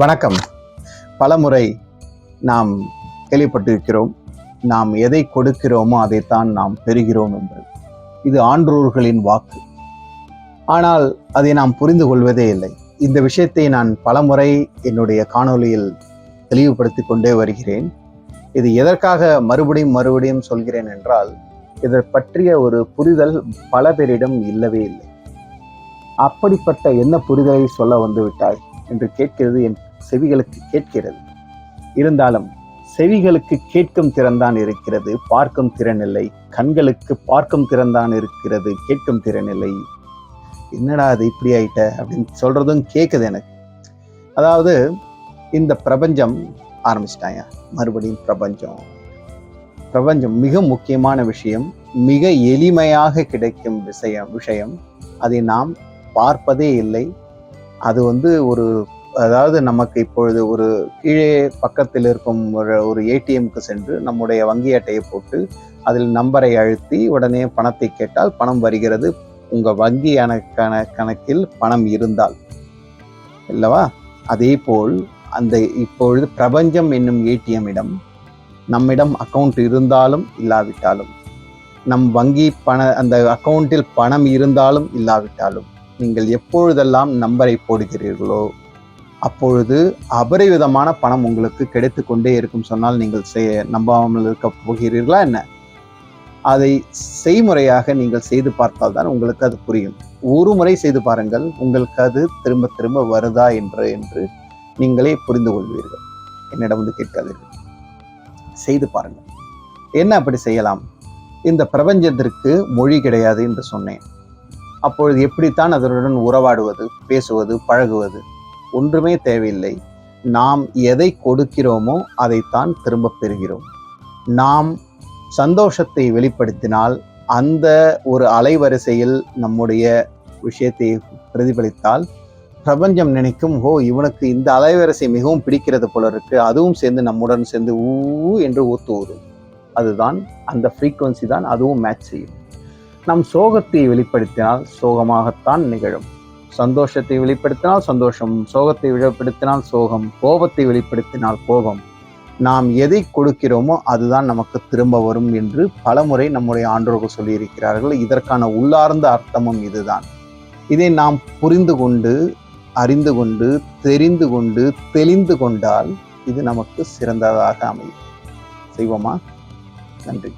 வணக்கம். பலமுறை நாம் கேள்விப்பட்டிருக்கிறோம் நாம் எதை கொடுக்கிறோமோ அதைத்தான் நாம் பெறுகிறோம் என்று இது ஆன்றோர்களின் வாக்கு. ஆனால் அதை நாம் புரிந்து கொள்வதே இல்லை. இந்த விஷயத்தை நான் பலமுறை என்னுடைய காணொளியில் தெளிவுபடுத்தி கொண்டே வருகிறேன். இது எதற்காக மறுபடியும் மறுபடியும் சொல்கிறேன் என்றால் இதை பற்றிய ஒரு புரிதல் பல பேரிடம் இல்லவே இல்லை. அப்படிப்பட்ட என்ன புரிதலை சொல்ல வந்து விட்டாய் என்று கேட்கிறது என் செவிகளுக்கு கேட்கிறது. இருந்தாலும் செவிகளுக்கு கேட்கும் திறன்தான் இருக்கிறது பார்க்கும் திறன் இல்லை கண்களுக்கு பார்க்கும் திறன்தான் இருக்கிறது கேட்கும் திறன் இல்லை என்னடா அது இப்படி ஆயிட்ட? அப்படின்னு சொல்றதும் கேட்குது எனக்கு. அதாவது இந்த பிரபஞ்சம் ஆரம்பிச்சிட்டாங்க மறுபடியும் பிரபஞ்சம். பிரபஞ்சம் மிக முக்கியமான விஷயம் மிக எளிமையாக கிடைக்கும் விஷயம் விஷயம். அதை நாம் பார்ப்பதே இல்லை. அது வந்து ஒரு அதாவது நமக்கு இப்பொழுது ஒரு கீழே பக்கத்தில் இருக்கும் ஒரு ஒரு ஏடிஎம்க்கு சென்று நம்முடைய வங்கி அட்டையை போட்டு அதில் நம்பரை அழுத்தி உடனே பணத்தை கேட்டால் பணம் வருகிறது. உங்கள் வங்கி கணக்கான கணக்கில் பணம் இருந்தால். இல்லவா? அதே போல் அந்த இப்பொழுது பிரபஞ்சம் என்னும் ஏடிஎம்மிடம் நம்மிடம் அக்கௌண்ட் இருந்தாலும் இல்லாவிட்டாலும் நம் வங்கி பண அந்த அக்கௌண்ட்டில் பணம் இருந்தாலும் இல்லாவிட்டாலும் நீங்கள் எப்பொழுதெல்லாம் நம்பரை போடுகிறீர்களோ அப்பொழுது அபரிவிதமான பணம் உங்களுக்கு கிடைத்து கொண்டே இருக்கும் சொன்னால் நீங்கள் செய்ய நம்பாமல் இருக்க போகிறீர்களா என்ன? அதை செய்முறையாக நீங்கள் செய்து பார்த்தால் தான் உங்களுக்கு அது புரியும். ஒரு முறை செய்து பாருங்கள் உங்களுக்கு அது திரும்ப திரும்ப வருதா என்று என்று நீங்களே புரிந்து கொள்வீர்கள். என்னிடம் வந்து கேட்காதீர்கள். செய்து பாருங்கள். என்ன அப்படி செய்யலாம்? இந்த பிரபஞ்சத்திற்கு மொழி கிடையாது என்று சொன்னேன். அப்பொழுது எப்படித்தான் அதனுடன் உறவாடுவது பேசுவது பழகுவது? ஒன்றுமே தேவையில்லை. நாம் எதை கொடுக்கிறோமோ அதைத்தான் திரும்ப பெறுகிறோம். நாம் சந்தோஷத்தை வெளிப்படுத்தினால் அந்த ஒரு அலைவரிசையில் நம்முடைய விஷயத்தை பிரதிபலித்தால் பிரபஞ்சம் நினைக்கும் ஓ இவனுக்கு இந்த அலைவரிசை மிகவும் பிடிக்கிறது போல இருக்கு. அதுவும் சேர்ந்து நம்முடன் சேர்ந்து ஊ என்று ஊத்து வரும் அதுதான் அந்த ஃப்ரீக்குவன்சி தான் அதுவும் மேட்ச் செய்யும். நம் சோகத்தை வெளிப்படுத்தினால் சோகமாகத்தான் நிகழும். சந்தோஷத்தை வெளிப்படுத்தினால் சந்தோஷம் சோகத்தை வெளிப்படுத்தினால் சோகம் கோபத்தை வெளிப்படுத்தினால் கோபம். நாம் எதை கொடுக்கிறோமோ அதுதான் நமக்கு திரும்ப வரும் என்று பலமுறை நம்முடைய ஆண்டோர்கள் சொல்லியிருக்கிறார்கள். இதற்கான உள்ளார்ந்த அர்த்தமும் இதுதான். இதை நாம் புரிந்து கொண்டு அறிந்து கொண்டு தெரிந்து கொண்டு தெளிந்து கொண்டால் இது நமக்கு சிறந்ததாக அமையும். செய்வோமா? நன்றி.